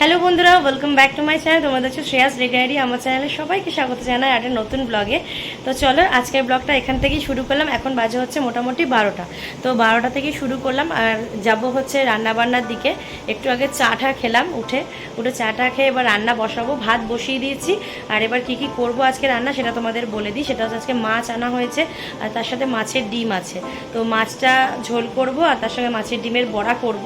Hello বন্ধুরা welcome back to my channel তোমাদের হচ্ছে শ্রেয়াস রেডিয়ারি আমার চ্যানেলে সবাইকে স্বাগত জানাই একটা নতুন ব্লগে তো চলো, আজকের ব্লগটা এখান থেকেই শুরু করলাম। এখন বাজে হচ্ছে মোটামুটি বারোটা। তো বারোটা থেকেই শুরু করলাম আর যাব হচ্ছে রান্না বান্নার দিকে। একটু আগে চা টা খেলাম, উঠে উঠে চা টা খেয়ে এবার রান্না বসাবো। ভাত বসিয়ে দিয়েছি। আর এবার কি কি করব আজকে রান্না সেটা তোমাদের বলে দিই। সেটা হচ্ছে আজকে মাছ আনা হয়েছে আর তার সাথে মাছের ডিম আছে। তো মাছটা ঝোল করব আর তার সঙ্গে মাছের ডিমের বড়া করব।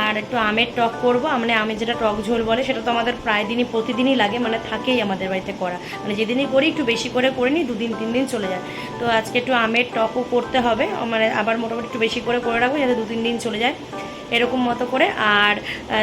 আর একটু আমের টক করব। মানে আমের যেটা টক ঝোল বলে, সেটা তো আমাদের প্রায় দিনই, প্রতিদিনই লাগে মানে থাকেই আমাদের বাড়িতে করা। মানে যেদিনই করি, একটু বেশি করে করে নিই, দুদিন, তিন দিন চলে যায়। তো আজকে একটু আমের টকও করতে হবে মানে আবার মোটামুটি একটু বেশি করে করে রাখব, যাতে দু, তিন দিন চলে যায়। এরকম মতো করে। আর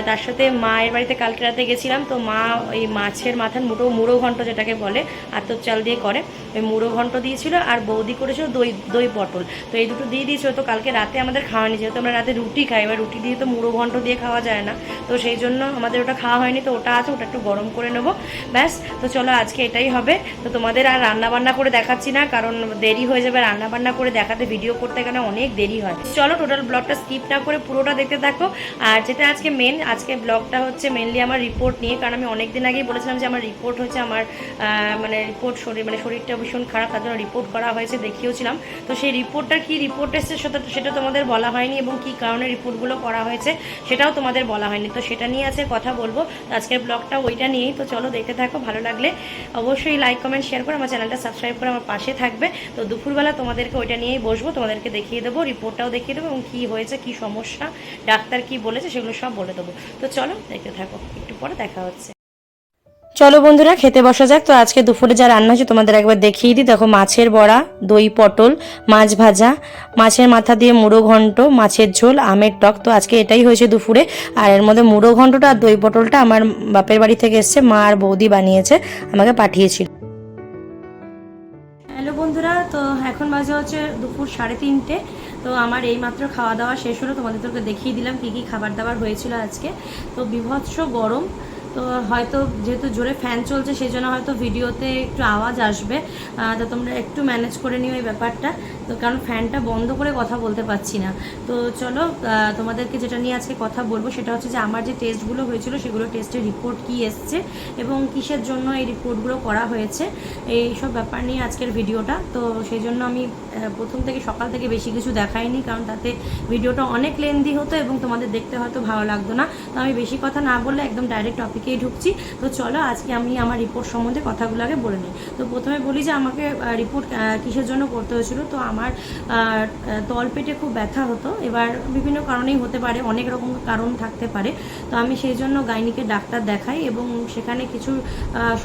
তার সাথে মায়ের বাড়িতে কালকে রাতে গেছিলাম, তো মা ওই মাছের মাথার মুড়ো মুড়ো ঘন্ট যেটাকে বলে, আতর চাল দিয়ে করে। ওই মুড়ো ঘন্ট দিয়েছিল আর বৌদি করেছিল দই দই পটল। তো এই দুটো দিয়ে দিয়েছিল, তো কালকে রাতে আমাদের খাওয়ানি যেহেতু আমরা রাতে রুটি খাই, এবার রুটি দিয়ে তো মুড়ো ঘন্ট দিয়ে খাওয়া যায় না। তো সেই জন্য আমাদের ওটা খাওয়া হয়নি, তো ওটা আছে, ওটা একটু গরম করে নেব। ব্যাস, তো চলো আজকে এটাই হবে। তো তোমাদের আর রান্না বান্না করে দেখাচ্ছি না, কারণ দেরি হয়ে যাবে। রান্না বান্না করে দেখাতে, ভিডিও করতে গেলে অনেক দেরি হয়। চলো টোটাল ব্লগটা স্কিপ না করে পুরোটা দেখতে থাকো আর যেটা আজকে মেন আজকে ব্লগটা হচ্ছে মেনলি আমার রিপোর্ট নিয়ে। কারণ আমি অনেক দিন আগেই বলেছিলাম যে আমার রিপোর্ট হচ্ছে আমার মানে রিপোর্ট শরীর মানে শরীরটা ভীষণ খারাপ, তার জন্য রিপোর্ট করা হয়েছে, দেখিয়েছিলাম। তো সেই রিপোর্টটার কি রিপোর্ট এসেছে সেটা সেটা তোমাদের বলা হয়নি এবং কি কারণে রিপোর্টগুলো করা হয়েছে সেটাও তোমাদের বলা হয়নি। তো সেটা নিয়ে আছে কথা বলব। আজকের ব্লগটা ওইটা নিয়েই। তো চলো দেখতে থাকো, ভালো লাগলে অবশ্যই লাইক কমেন্ট শেয়ার করে আমার চ্যানেলটা সাবস্ক্রাইব করে আমার পাশে থাকবে। তো দুপুরবেলা তোমাদেরকে ওইটা নিয়েই বসবো। তোমাদেরকে দেখিয়ে দেবো রিপোর্টটাও দেখিয়ে দেবো এবং কী হয়েছে, কী সমস্যা ডাক্তার কি বলেছে সেগুলো সব বলে দেবো। তো চলো দেখতে থাকো একটু পরে দেখা হচ্ছে। চলো বন্ধুরা খেতে বসা যাক। তো আজকে দুপুরে যা রান্না হচ্ছে তোমাদের একবার দেখিয়ে দিই। দেখো মাছের বড়া দই পটল মাছ ভাজা মাছের মাথা দিয়ে মুড়ো ঘন্ট মাছের ঝোল আমের টক। তো আজকে এটাই হয়েছে দুপুরে। আর এর মধ্যে মুড়ো ঘন্টটা আর দই পটলটা আমার বাপের বাড়ি থেকে এসছে মা আর বৌদি বানিয়েছে আমাকে পাঠিয়েছিল। হ্যালো বন্ধুরা তো এখন বাজে হচ্ছে দুপুর সাড়ে তিনটে। তো আমার এই মাত্র খাওয়া দাওয়া শেষ হলো। তোমাদের তোকে দেখিয়ে দিলাম কী কী খাবার দাবার হয়েছিল আজকে। তো বিভৎস গরম। তো হয়তো যেহেতু জোরে ফ্যান চলছে সেই জন্য হয়তো ভিডিওতে একটু আওয়াজ আসবে। তো তোমরা একটু ম্যানেজ করে নিও এই ব্যাপারটা। তো কারণ ফ্যানটা বন্ধ করে কথা বলতে পারছি না। তো চলো তোমাদেরকে যেটা নিয়ে আজকে কথা বলব, সেটা হচ্ছে যে আমার যে টেস্টগুলো হয়েছিল, সেগুলো টেস্টের রিপোর্ট কি এসছে এবং কিসের জন্য এই রিপোর্টগুলো করা হয়েছে এই সব ব্যাপার নিয়ে আজকের ভিডিওটা তো সেই জন্য আমি প্রথম থেকে সকাল থেকে বেশি কিছু দেখাইনি, কারণ তাতে ভিডিওটা অনেক লেন্দি হতো এবং তোমাদের দেখতে হয়তো ভালো লাগতো না। তো আমি বেশি কথা না বললে একদম ডাইরেক্ট টপিকেই ঢুকছি। তো চলো আজকে আমি আমার রিপোর্ট সম্বন্ধে কথাগুলো আগে বলে নিই। তো প্রথমে বলি যে আমাকে রিপোর্ট কিসের জন্য করতে হয়েছিল? তো আমার তলপেটে খুব ব্যথা হতো। এবার বিভিন্ন কারণেই হতে পারে, অনেক রকম কারণ থাকতে পারে। তো আমি সেই জন্য গাইনিকে ডাক্তার দেখাই এবং সেখানে কিছু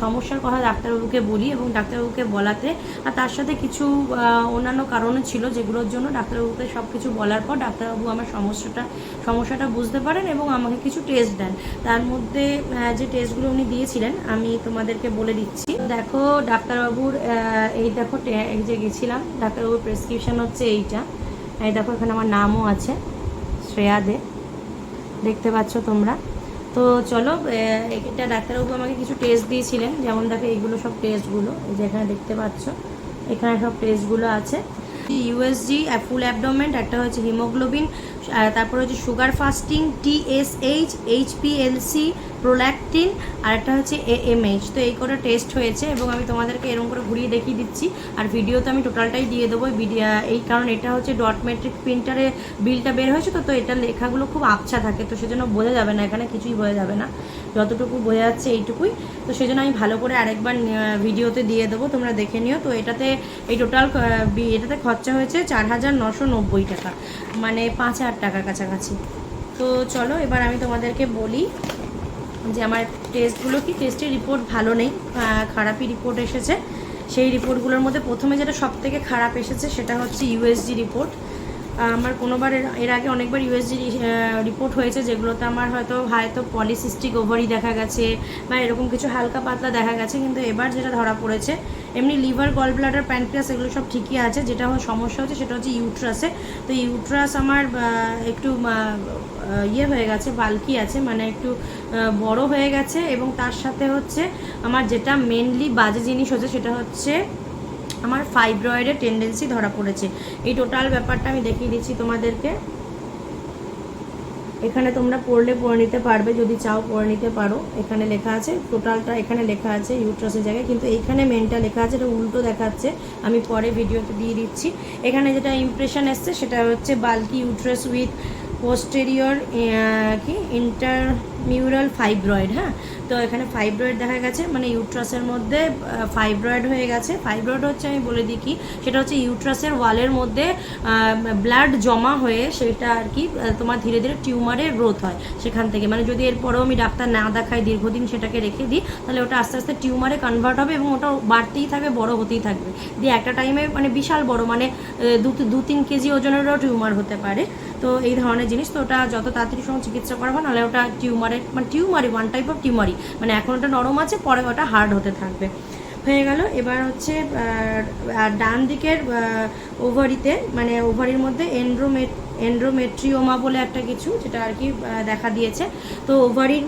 সমস্যার কথা ডাক্তারবাবুকে বলি এবং ডাক্তারবাবুকে বলাতে। আর তার সাথে কিছু অন্যান্য কারণও ছিল যেগুলোর জন্য ডাক্তারবাবুকে সব কিছু বলার পর ডাক্তারবাবু আমার সমস্যাটা সমস্যাটা বুঝতে পারেন এবং আমাকে কিছু টেস্ট দেন। তার মধ্যে যে টেস্টগুলো উনি দিয়েছিলেন, আমি তোমাদেরকে বলে দিচ্ছি। দেখো, ডাক্তারবাবুর এই দেখো এই যে গেছিলাম, ডাক্তারবাবুর প্রেসক্রিপশন হচ্ছে এইটা। এই দেখো, এখানে আমার নামও আছে, শ্রেয়া দে। দেখতে পাচ্ছ তোমরা। তো চলো এটা ডাক্তারবাবু আমাকে কিছু টেস্ট দিয়েছিলেন, যেমন দেখো এইগুলো সব টেস্টগুলো যে এখানে দেখতে পাচ্ছ, এখানে সব টেস্টগুলো আছে। ইউএসজি ফুল অ্যাবডোমেন্ট একটা হচ্ছে হিমোগ্লোবিন তারপর হচ্ছে sugar fasting TSH HPLC prolactin আর একটা হচ্ছে এএমএইচ তো এই করে টেস্ট হয়েছে এবং আমি তোমাদেরকে এরকম করে ঘুরিয়ে দেখিয়ে দিচ্ছি। আর ভিডিও তো আমি টোটালটাই দিয়ে দেবো। এই কারণ এটা হচ্ছে ডট মেট্রিক প্রিন্টারে বিলটা বের হয়েছে, তো তো এটা লেখাগুলো খুব আবছা থাকে, তো সেজন্য বোঝা যাবে না, এখানে কিছুই বোঝা যাবে না। যতটুকু বোঝা যাচ্ছে এইটুকুই। তো সেজন্য আমি ভালো করে আরেকবার ভিডিওতে দিয়ে দেবো, তোমরা দেখে নিও। তো এটাতে এই টোটাল এটাতে খরচা হয়েছে চার হাজার নশো নব্বই টাকা। মানে পাঁচ হাজার টাকার কাছাকাছি। তো চলো, এবার আমি তোমাদেরকে বলি যে আমার টেস্টগুলো কি? টেস্টের রিপোর্ট ভালো নেই খারাপই রিপোর্ট এসেছে। সেই রিপোর্টগুলোর মধ্যে প্রথমে যেটা সব থেকে খারাপ এসেছে সেটা হচ্ছে ইউএসজি রিপোর্ট আমার কোনোবার এর- আগে অনেকবার ইউএসজি রিপোর্ট হয়েছে যেগুলোতে আমার হয়তো হয়তো পলিসিস্টিক ওভারই দেখা গেছে বা এরকম কিছু হালকা পাতলা দেখা গেছে, কিন্তু এবার যেটা ধরা পড়েছে এমনি লিভার গল ব্লাডার প্যানক্রিয়াস এগুলো সব ঠিকই আছে। যেটা আমার সমস্যা হচ্ছে সেটা হচ্ছে ইউট্রাসে তো ইউট্রাস আমার একটু ইয়ে হয়ে গেছে বালকি আছে মানে একটু বড় হয়ে গেছে এবং তার সাথে হচ্ছে আমার যেটা মেনলি বাজে জিনিস হচ্ছে সেটা হচ্ছে আমার ফাইব্রয়েডের টেন্ডেন্সি ধরা পড়েছে। এই টোটাল ব্যাপারটা আমি দেখিয়ে দিচ্ছি তোমাদেরকে। এখানে তোমরা পড়লে পড়ে নিতে পারবে, যদি চাও পড়ে নিতে পারো। এখানে লেখা আছে টোটালটা এখানে লেখা আছে ইউট্রাসের জায়গায়। কিন্তু এইখানে মেনটা লেখা আছে, এটা উল্টো দেখাচ্ছে। আমি পরে ভিডিওতে দিয়ে দিচ্ছি। এখানে যেটা ইমপ্রেশন এসছে, সেটা হচ্ছে বালকি ইউট্রাস উইথ পোস্টেরিয়র কি? ইন্টারমিউরাল ফাইব্রয়েড হ্যাঁ? তো এখানে ফাইব্রয়েড দেখা গেছে মানে ইউট্রাসের মধ্যে ফাইব্রয়েড হয়ে গেছে। ফাইব্রয়েড হচ্ছে আমি বলে দিই কি, সেটা হচ্ছে ইউট্রাসের ওয়ালের মধ্যে ব্লাড জমা হয়ে সেটা আর কি তোমার ধীরে ধীরে টিউমারের গ্রোথ হয় সেখান থেকে। মানে যদি এরপরেও আমি ডাক্তার না দেখাই, দীর্ঘদিন সেটাকে রেখে দিই, তাহলে ওটা আস্তে আস্তে টিউমারে কনভার্ট হবে এবং ওটা বাড়তেই থাকবে, বড় হতেই থাকবে। দিয়ে একটা টাইমে মানে বিশাল বড় মানে দু দু, তিন কেজি ওজনেরও টিউমার হতে পারে। তো এই ধরনের জিনিস, তো ওটা যত তাড়াতাড়ি সময় চিকিৎসা করা হয় নাহলে ওটা টিউমারের মানে টিউমারই ওয়ান টাইপ অফ টিউমারি মানে এখন ওটা নরম আছে, পরে ওটা হার্ড হতে থাকবে। হয়ে গেল, এবার হচ্ছে ডান দিকের ওভারিতে মানে ওভারির মধ্যে এন্ড্রোমেট এন্ড্রোমেট্রিওমা বলে একটা কিছু, যেটা আর কি দেখা দিয়েছে। তো ওভারির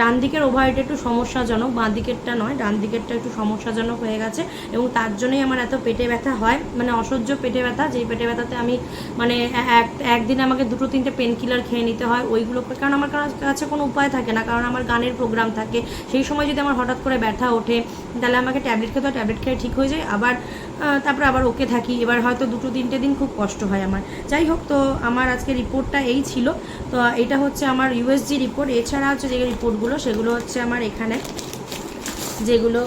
ডান দিকের ওভারিটা একটু সমস্যাজনক, বাঁ দিকেরটা নয়, ডান দিকেরটা একটু সমস্যাজনক হয়ে গেছে এবং তার জন্যই আমার এত পেটে ব্যথা হয় মানে অসহ্য পেটে ব্যথা, যেই পেটে ব্যথাতে আমি মানে এক, একদিনে আমাকে দুটো তিনটে পেন কিলার খেয়ে নিতে হয়, ওইগুলো, কারণ আমার কাছে কোনো উপায় থাকে না, কারণ আমার গানের প্রোগ্রাম থাকে। সেই সময় যদি আমার হঠাৎ করে ব্যথা ওঠে, তাহলে আমাকে ট্যাবলেট খেতে হয় ট্যাবলেট খেয়ে ঠিক হয়ে যায়। আবার তারপরে আবার ওকে থাকি। এবার হয়তো দুটো তিনটে দিন খুব কষ্ট হয় আমার। যাই হোক, তো আমার আজকে রিপোর্টটা এই ছিল। তো এটা হচ্ছে আমার ইউএসজি রিপোর্ট এছাড়া হচ্ছে যে রিপোর্টগুলো সেগুলো হচ্ছে আমার এখানে। যেগুলো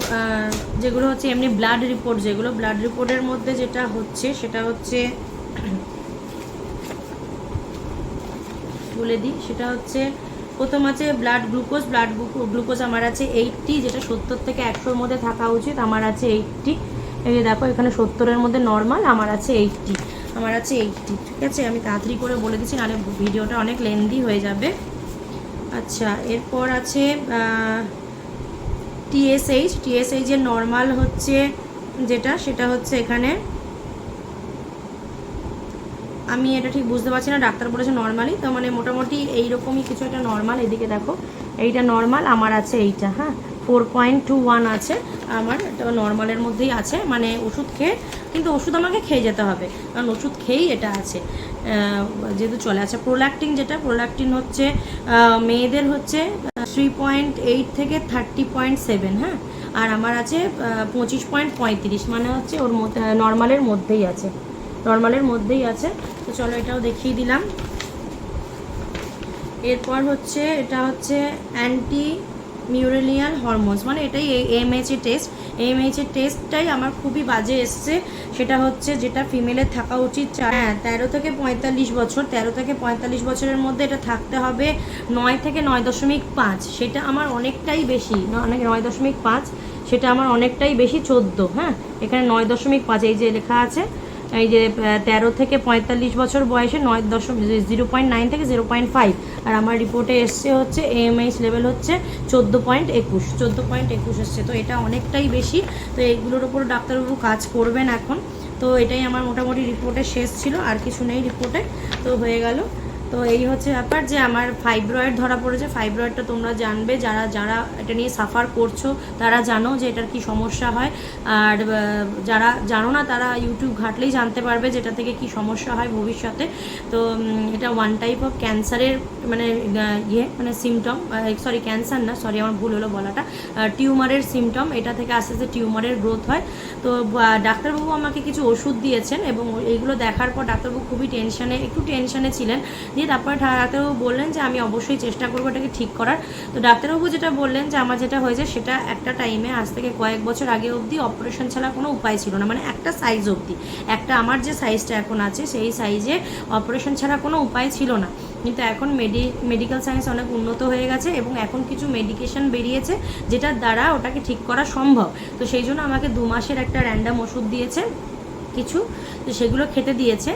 যেগুলো হচ্ছে এমনি ব্লাড রিপোর্ট যেগুলো। ব্লাড রিপোর্টের মধ্যে যেটা হচ্ছে, সেটা হচ্ছে বলে দিই, সেটা হচ্ছে প্রথম আছে ব্লাড গ্লুকোজ ব্লাড গ্লুকোজ আমার আছে এইটটি যেটা সত্তর থেকে একশোর মধ্যে থাকা উচিত। আমার আছে এইটটি এই দেখো, এখানে সত্তরের মধ্যে নর্মাল আমার আছে এইটটি আমার আছে এইটটি ঠিক আছে? আমি তাড়াতাড়ি করে বলে দিচ্ছি, নাহলে ভিডিওটা অনেক লেন্দি হয়ে যাবে। আচ্ছা এরপর আছে টিএসএইচ টিএসএইচের নর্মাল হচ্ছে যেটা, সেটা হচ্ছে এখানে। আমি এটা ঠিক বুঝতে পারছি না, ডাক্তার বলেছে নর্মালি তো মানে মোটামুটি এইরকমই কিছু একটা নর্মাল এদিকে দেখো। এইটা নর্মাল আমার আছে এইটা হ্যাঁ? ফোর পয়েন্ট টু ওয়ান আছে। আমার, এটা নর্মালের মধ্যেই আছে মানে ওষুধ খেয়ে, কিন্তু ওষুধ আমাকে খেয়ে যেতে হবে, কারণ ওষুধ খেয়েই এটা আছে। যেহেতু চলে আছে প্রোল্যাক্টিন যেটা প্রোল্যাক্টিন হচ্ছে মেয়েদের হচ্ছে থ্রি পয়েন্ট এইট থেকে থার্টি পয়েন্ট সেভেন হ্যাঁ? আর আমার আছে পঁচিশ পয়েন্ট পঁয়ত্রিশ মানে হচ্ছে ওর মধ্যে নর্মালের মধ্যেই আছে। নর্মালের মধ্যেই আছে, তো চলো এটাও দেখিয়ে দিলাম। এরপর হচ্ছে, এটা হচ্ছে অ্যান্টি মিউরেলিয়াল হরমোনস মানে এটাই এমএইচএ টেস্ট এমএইচএ টেস্টটাই আমার খুবই বাজে এসছে। সেটা হচ্ছে যেটা ফিমেলের থাকা উচিত হ্যাঁ তেরো থেকে পঁয়তাল্লিশ বছর। তেরো থেকে পঁয়তাল্লিশ বছরের মধ্যে এটা থাকতে হবে নয় থেকে নয় দশমিক পাঁচ। সেটা আমার অনেকটাই বেশি। অনেক নয় দশমিক পাঁচ। সেটা আমার অনেকটাই বেশি চোদ্দ হ্যাঁ? এখানে নয় দশমিক পাঁচ, এই যে লেখা আছে। এই যে তেরো থেকে পঁয়তাল্লিশ বছর বয়সে নয় দশম জিরো পয়েন্ট নাইন থেকে জিরো পয়েন্ট ফাইভ। আর আমার রিপোর্টে এসছে হচ্ছে এএমআইস লেভেল হচ্ছে চোদ্দ পয়েন্ট একুশ। চোদ্দ পয়েন্ট একুশ এসছে, তো এটা অনেকটাই বেশি। তো এইগুলোর ওপর ডাক্তারবাবু কাজ করবেন এখন। তো এটাই আমার মোটামুটি রিপোর্টে শেষ ছিল, আর কিছু নেই রিপোর্টে। তো হয়ে গেল। তো এই হচ্ছে ব্যাপার যে আমার ফাইব্রয়েড ধরা পড়েছে। ফাইব্রয়েডটা তোমরা জানবে, যারা যারা এটা নিয়ে সাফার করছ, তারা জানো যে এটার কি সমস্যা হয়। আর যারা জানো না, তারা ইউটিউব ঘাটলেই জানতে পারবে যেটা থেকে কি সমস্যা হয় ভবিষ্যতে। তো এটা ওয়ান টাইপ অফ ক্যান্সারের মানে ইয়ে মানে সিমটম সরি ক্যান্সার না সরি আমার ভুল হলো বলাটা। টিউমারের সিমটম এটা থেকে আস্তে আস্তে টিউমারের গ্রোথ হয়। তো ডাক্তারবাবু আমাকে কিছু ওষুধ দিয়েছেন এবং এইগুলো দেখার পর ডাক্তারবাবু খুবই টেনশনে একটু টেনশনে ছিলেন। দিয়ে তারপরে ডাক্তারবাবু বললেন যে আমি অবশ্যই চেষ্টা করব এটাকে ঠিক করার। তো ডাক্তারবাবু যেটা বললেন যে আমার যেটা হয়েছে সেটা একটা টাইমে আজ থেকে কয়েক বছর আগে অবধি অপারেশন ছাড়া কোনো উপায় ছিল না। মানে একটা সাইজ অবধি। একটা আমার যে সাইজটা এখন আছে সেই সাইজে অপারেশন ছাড়া কোনো উপায় ছিল না। কিন্তু এখন মেডি মেডিকেল সায়েন্স অনেক উন্নত হয়ে গেছে এবং এখন কিছু মেডিকেশন বেরিয়েছে যেটার দ্বারা ওটাকে ঠিক করা সম্ভব। তো সেই জন্য আমাকে দু মাসের একটা র্যান্ডাম ওষুধ দিয়েছে। কিছু তো সেগুলো খেতে দিয়েছে।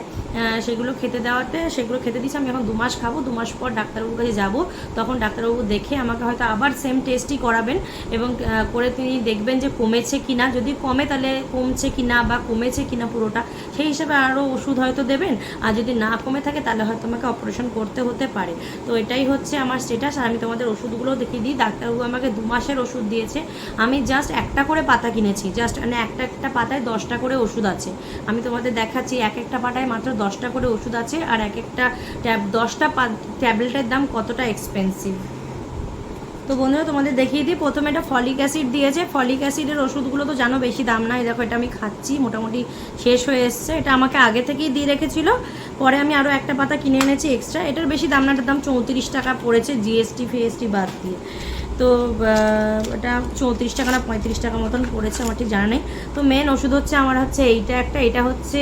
সেগুলো খেতে দেওয়াতে, সেগুলো খেতে দিয়েছে, আমি এখন দু মাস খাব। দু মাস পর ডাক্তারবাবুর কাছে যাব। তখন ডাক্তারবাবু দেখে আমাকে হয়তো আবার সেম টেস্টই করাবেন এবং করে তিনি দেখবেন যে কমেছে কি না যদি কমে, তাহলে কমছে কি না বা কমেছে কি না পুরোটা। সেই হিসাবে আরও ওষুধ হয়তো দেবেন। আর যদি না কমে থাকে, তাহলে হয়তো আমাকে অপারেশন করতে হতে পারে। তো এটাই হচ্ছে আমার স্টেটাস আর আমি তোমাদের ওষুধগুলো দেখিয়ে দিই। ডাক্তারবাবু আমাকে দু মাসের ওষুধ দিয়েছে। আমি জাস্ট একটা করে পাতা কিনেছি। জাস্ট মানে একটা একটা পাতায় দশটা করে ওষুধ আছে। আমি তোমাদের দেখাচ্ছি, এক একটা পাটায় মাত্র দশটা করে ওষুধ আছে আর এক একটা ট্যাব, দশটা ট্যাবলেটের দাম কতটা এক্সপেন্সিভ তো বন্ধুরা, তোমাদের দেখিয়ে দিই। প্রথমে এটা ফলিক অ্যাসিড দিয়েছে। ফলিক অ্যাসিডের ওষুধগুলো তো জানো বেশি দাম নাই। দেখো, এটা আমি খাচ্ছি, মোটামুটি শেষ হয়ে এসছে। এটা আমাকে আগে থেকেই দিয়ে রেখেছিল। পরে আমি আরও একটা পাতা কিনে এনেছি এক্সট্রা এটার বেশি দাম না, এটার দাম চৌত্রিশ টাকা পড়েছে জিএসটি ফিএসটি বাদ দিয়ে। তো এটা চৌত্রিশ টাকা না পঁয়ত্রিশ টাকা মতন পড়েছে, আমার ঠিক জানা নেই। তো মেন ওষুধ হচ্ছে আমার হচ্ছে এইটা একটা, এটা হচ্ছে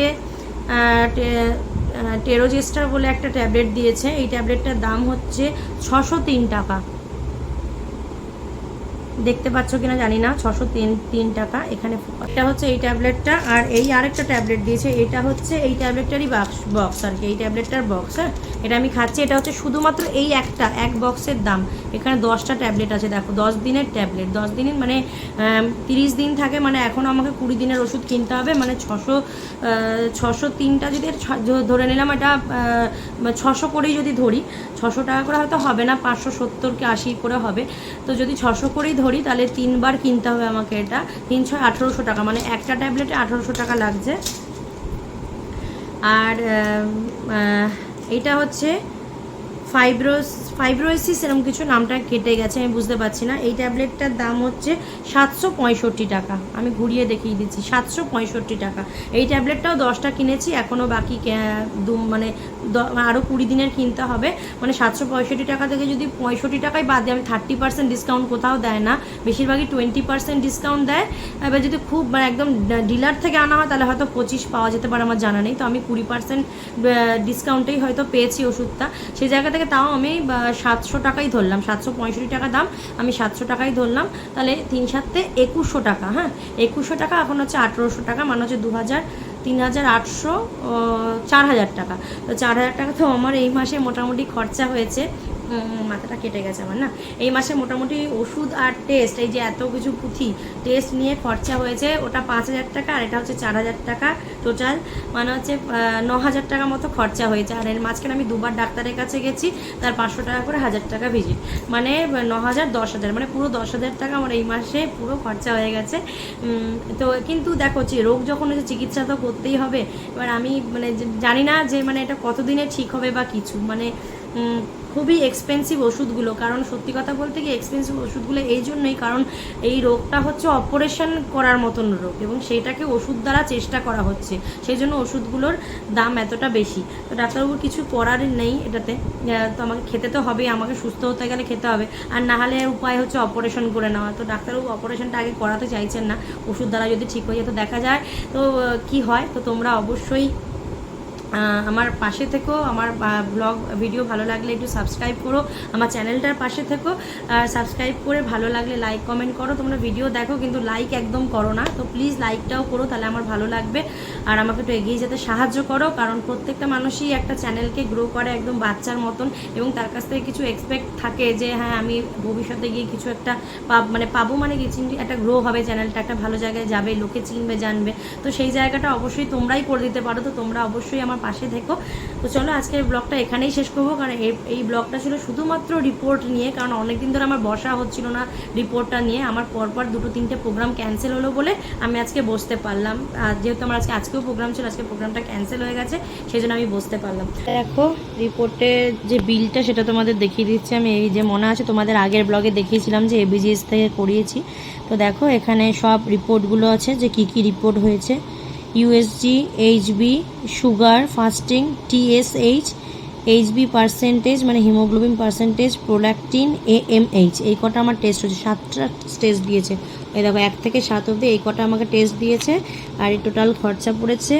টেরোজেস্টার বলে একটা ট্যাবলেট দিয়েছে। এই ট্যাবলেটটার দাম হচ্ছে ছশো তিন টাকা। দেখতে পাচ্ছ কিনা জানি না, ছশো তিন তিন টাকা এখানে এটা হচ্ছে এই ট্যাবলেটটা, আর এই আরেকটা ট্যাবলেট দিয়েছে, এটা হচ্ছে এই ট্যাবলেটটারই বক্স বক্স আর কি, এই ট্যাবলেটটার বক্স হ্যাঁ? এটা আমি খাচ্ছি, এটা হচ্ছে শুধুমাত্র এই একটা, এক বক্সের দাম। এখানে দশটা ট্যাবলেট আছে, দেখো, দশ দিনের ট্যাবলেট, দশ দিনের মানে তিরিশ দিন থাকে মানে এখন আমাকে কুড়ি দিনের ওষুধ কিনতে হবে মানে ছশো ছশো তিনটা যদি ধরে নিলাম এটা ছশো করেই যদি ধরি, ছশো টাকা করে হয়তো হবে না, পাঁচশো সত্তর কি আশি করে হবে। তো যদি ছশো করেই ধরি তাহলে তিনবার কিনতে হবে আমাকে এটা। তিন ছয় আঠেরোশো টাকা মানে একটা ট্যাবলেটে আঠেরোশো টাকা লাগছে। আর এটা হচ্ছে ফাইব্রোস, ফাইব্রোসিস এরকম কিছু নামটা কেটে গেছে, আমি বুঝতে পারছি না। এই ট্যাবলেটটার দাম হচ্ছে সাতশো পঁয়ষট্টি টাকা। আমি ঘুরিয়ে দেখিয়ে দিচ্ছি, সাতশো পঁয়ষট্টি টাকা। এই ট্যাবলেটটাও দশটা কিনেছি এখনও বাকি দু মানে আরও কুড়ি দিনের কিনতে হবে। মানে সাতশো পঁয়ষট্টি টাকা থেকে যদি পঁয়ষট্টি টাকায় বাদ দিই আমি থার্টি পার্সেন্ট ডিসকাউন্ট কোথাও দেয় না। বেশিরভাগই টোয়েন্টি পার্সেন্ট ডিসকাউন্ট দেয়। এবার যদি খুব মানে একদম ডিলার থেকে আনা হয়, তাহলে হয়তো পঁচিশ পাওয়া যেতে পারে, আমার জানা নেই। তো আমি কুড়ি পার্সেন্ট ডিসকাউন্টেই হয়তো পেয়েছি ওষুধটা। সেই জায়গা থেকে তাও আমি সাতশো টাকাই ধরলাম, সাতশো পঁয়ষট্টি টাকা দাম, আমি সাতশো টাকাই ধরলাম। তাহলে তিন সাতে একুশশো টাকা হ্যাঁ? একুশশো টাকা এখন হচ্ছে আঠেরোশো টাকা মানে হচ্ছে দু হাজার তিন হাজার আটশো চার হাজার টাকা। তো চার হাজার টাকা তো আমার এই মাসে মোটামুটি খরচা হয়েছে। মাথাটা কেটে গেছে আমার, না? এই মাসে মোটামুটি ওষুধ আর টেস্ট এই যে এত কিছু পুঁথি টেস্ট নিয়ে খরচা হয়েছে, ওটা পাঁচ হাজার টাকা আর এটা হচ্ছে চার হাজার টাকা টোটাল মানে হচ্ছে ন হাজার টাকা মতো খরচা হয়েছে। আর এর মাঝখানে আমি দুবার ডাক্তারের কাছে গেছি, তার পাঁচশো টাকা করে হাজার টাকা ভিজিট মানে ন হাজার, দশ হাজার মানে পুরো দশ হাজার টাকা আমার এই মাসে পুরো খরচা হয়ে গেছে। তো কিন্তু দেখো, যে রোগ যখন হচ্ছে চিকিৎসা তো করতেই হবে। এবার আমি মানে জানি না যে মানে এটা কতদিনে ঠিক হবে বা কিছু। মানে খুবই এক্সপেন্সিভ ওষুধগুলো, কারণ সত্যি কথা বলতে কি এক্সপেন্সিভ ওষুধগুলো এই জন্যই, কারণ এই রোগটা হচ্ছে অপারেশন করার মতন রোগ এবং সেইটাকে ওষুধ দ্বারা চেষ্টা করা হচ্ছে। সেই জন্য ওষুধগুলোর দাম এতটা বেশি। তো ডাক্তারবাবুর কিছু করার নেই এটাতে। তো আমাকে খেতে তো হবেই, আমাকে সুস্থ হতে গেলে খেতে হবে। আর না হলে উপায় হচ্ছে অপারেশন করে নেওয়া। তো ডাক্তারবাবু অপারেশনটা আগে করাতে চাইছেন না, ওষুধ দ্বারা যদি ঠিক হয়ে যায়। তো দেখা যায় তো কি হয়? তো তোমরা অবশ্যই আমার পাশে থেকো, আমার ব্লগ ভিডিও ভালো লাগলে একটু সাবস্ক্রাইব করো, আমার চ্যানেলটার পাশে থেকো, আর সাবস্ক্রাইব করে ভালো লাগলে লাইক কমেন্ট করো, তোমরা ভিডিও দেখো, কিন্তু লাইক একদম করো না, তো প্লিজ লাইকটাও করো, তাহলে আমার ভালো লাগবে, আর আমাকে একটু এগিয়ে যেতে সাহায্য করো, কারণ প্রত্যেকটা মানুষই একটা চ্যানেলকে গ্রো করে একদম বাচ্চার মতন, এবং তার কাছ থেকে কিছু এক্সপেক্ট থাকে যে হ্যাঁ আমি ভবিষ্যতে গিয়ে কিছু একটা মানে পাবো মানে কি একটা গ্রো হবে চ্যানেলটা একটা ভালো জায়গায় যাবে, লোকে চিনবে, জানবে, তো সেই জায়গাটা অবশ্যই তোমরাই করে দিতে পারো, তো তোমরা অবশ্যই আমার পাশে থেকো তো চলো আজকের ব্লগটা এখানেই শেষ করব, কারণ এই- এই ব্লগটা ছিল শুধুমাত্র রিপোর্ট নিয়ে, কারণ অনেকদিন ধরে আমার বসা হচ্ছিল না রিপোর্টটা নিয়ে। আমার পরপর দুটো তিনটে প্রোগ্রাম ক্যান্সেল হলো বলে আমি আজকে বসতে পারলাম। আর যেহেতু আমার আজকে, আজকেও প্রোগ্রাম ছিল, আজকে প্রোগ্রামটা ক্যান্সেল হয়ে গেছে সেই জন্য আমি বসতে পারলাম। দেখো রিপোর্টে যে বিলটা সেটা তোমাদের দেখিয়ে দিচ্ছি আমি। এই যে মনে আছে, তোমাদের আগের ব্লগে দেখিয়েছিলাম যে এবিজিএস থেকে করিয়েছি। তো দেখো, এখানে সব রিপোর্টগুলো আছে যে কি কি রিপোর্ট হয়েছে। USG HB sugar fasting TSH HB percentage মানে হিমোগ্লোবিন পার্সেন্টেজ প্রোল্যাকটিন এএমএইচ এই কটা আমার টেস্ট হচ্ছে সাতটা টেস্ট দিয়েছে। এই দেখো, এক থেকে সাত অবধি এই কটা আমাকে টেস্ট দিয়েছে। আর এই টোটাল খরচা পড়েছে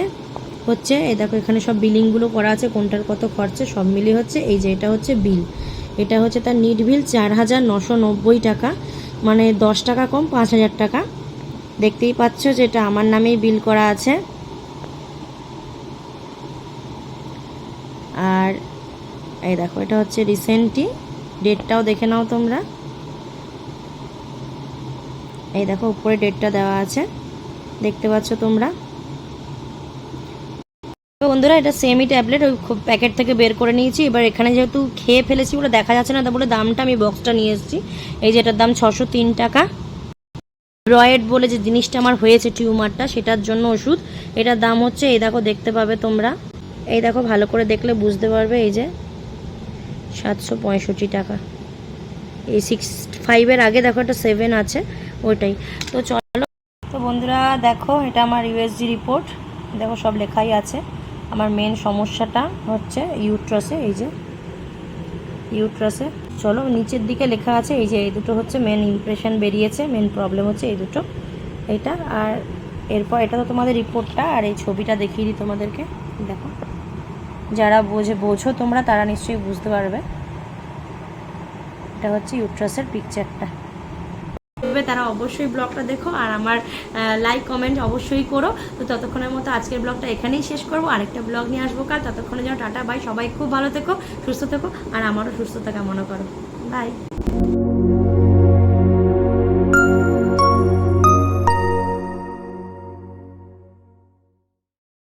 হচ্ছে, এই দেখো, এখানে সব বিলিংগুলো করা আছে, কোনটার কত খরচা, সব মিলিয়ে হচ্ছে, এই যে এটা হচ্ছে বিল এটা হচ্ছে তার নিট বিল চার হাজার নশো নব্বই টাকা মানে দশ টাকা কম, পাঁচ হাজার টাকা। দেখতেই পাচ্ছ যে এটা আমার নামেই বিল করা আছে। আর এই দেখো, এটা হচ্ছে রিসেন্টলি। ডেটটাও দেখে নাও তোমরা। এই দেখো, উপরে ডেটটা দেওয়া আছে। দেখতে পাচ্ছ তোমরা? বন্ধুরা, এটা সেমি ট্যাবলেট ওই খুব প্যাকেট থেকে বের করে নিয়েছি। এবার এখানে যেহেতু খেয়ে ফেলেছি বলে দেখা যাচ্ছে না তা বলে দামটা আমি বক্সটা নিয়ে এসেছি। এই যে এটার দাম ছশো টাকা। রয়েড বলে যে জিনিসটা আমার হয়েছে টিউমারটা, সেটার জন্য ওষুধ। এটার দাম হচ্ছে, এই দেখো, দেখতে পাবে তোমরা। এই দেখো, ভালো করে দেখলে বুঝতে পারবে, এই যে সাতশো পঁয়ষট্টি টাকা। এই সিক্স ফাইভের আগে দেখো, একটা সেভেন আছে, ওইটাই। তো চলো, তো বন্ধুরা, দেখো, এটা আমার ইউএসজি রিপোর্ট দেখো, সব লেখাই আছে। আমার মেন সমস্যাটা হচ্ছে ইউট্রাসে এই যে ইউট্রাসে চলো, নিচের দিকে লেখা আছে, এই যে এই দুটো হচ্ছে মেন ইমপ্রেশন বেরিয়েছে মেন প্রবলেম হচ্ছে এই দুটো। এটা আর এরপর এটা তো তোমাদের রিপোর্টটা আর এই ছবিটা দেখিয়ে দিই তোমাদেরকে। দেখো, যারা বোঝে, বোঝো তোমরা, তারা নিশ্চয়ই বুঝতে পারবে। এটা হচ্ছে ইউট্রাসের পিকচারটা করবে, তারা অবশ্যই ব্লগটা দেখো আর আমার লাইক কমেন্ট অবশ্যই করো। তো ততক্ষণের মতো আজকের ব্লগটা এখানেই শেষ করব। আরেকটা ব্লগ নিয়ে আসব কাল। ততক্ষণে যেন টাটা বাই সবাই খুব ভালো থেকো, সুস্থ থেকো, আর আমারও সুস্থতা কামনা করো। বাই